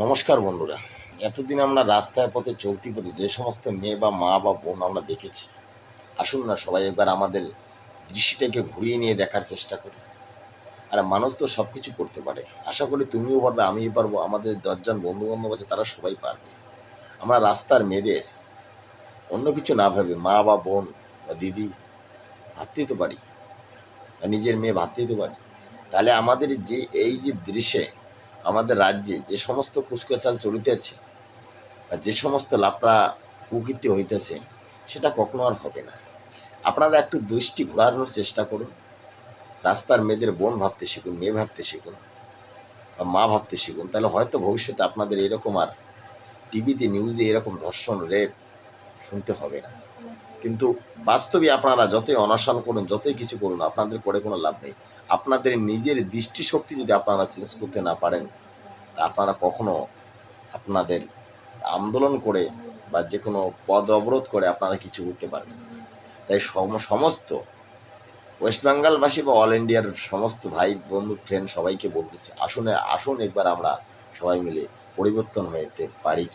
নমস্কার বন্ধুরা। এতদিন আমরা রাস্তায় পথে চলতি পথে যে সমস্ত মেয়ে বা মা বা বোন আমরা দেখেছি, আসুন না সবাই এবার আমাদের দৃষ্টিটাকে ঘুরিয়ে নিয়ে দেখার চেষ্টা করি। আর মানুষ তো সব কিছু করতে পারে। আশা করি তুমিও পারবে, আমিও পারব, আমাদের দশজন বন্ধু বান্ধব আছে, তারা সবাই পারবে। আমরা রাস্তার মেয়েদের অন্য কিছু না ভেবে মা বা বোন বা দিদি ভাবতেই তো পারি, বা নিজের মেয়ে ভাবতেই তো পারি। তাহলে আমাদের যে এই যে দৃশ্যে আমাদের রাজ্যে যে সমস্ত কুচকাচাল চলিতেছে বা যে সমস্ত লাপড়া কুকীর্তি হইতেছে, সেটা কখনো আর হবে না। আপনারা একটু দৃষ্টি ঘোরানোর চেষ্টা করুন। রাস্তার মেয়েদের বোন ভাবতে শিখুন, মেয়ে ভাবতে শিখুন, বা মা ভাবতে শিখুন। তাহলে হয়তো ভবিষ্যতে আপনাদের এরকম আর টিভিতে, নিউজে এরকম ধর্ষণ, রেপ শুনতে হবে না। কিন্তু বাস্তবে আপনারা যতই অনশন করুন, যতই কিছু করুন, আপনাদের করে কোনো লাভ নেই। আপনাদের নিজের দৃষ্টিশক্তি যদি আপনারা চেঞ্জ করতে না পারেন আপনারা কখনো আপনাদের আন্দোলন করে বা যে কোনো পদ অবরোধ করে আপনারা কিছু করতে পারবেন তাই সম- সমস্ত ওয়েস্ট বেঙ্গলবাসী বা অল ইন্ডিয়ার সমস্ত ভাই, বন্ধু ফ্রেন্ড সবাইকে বলতেছি, আসুন আসুন একবার আমরা সবাই মিলে পরিবর্তন হতে পারি কি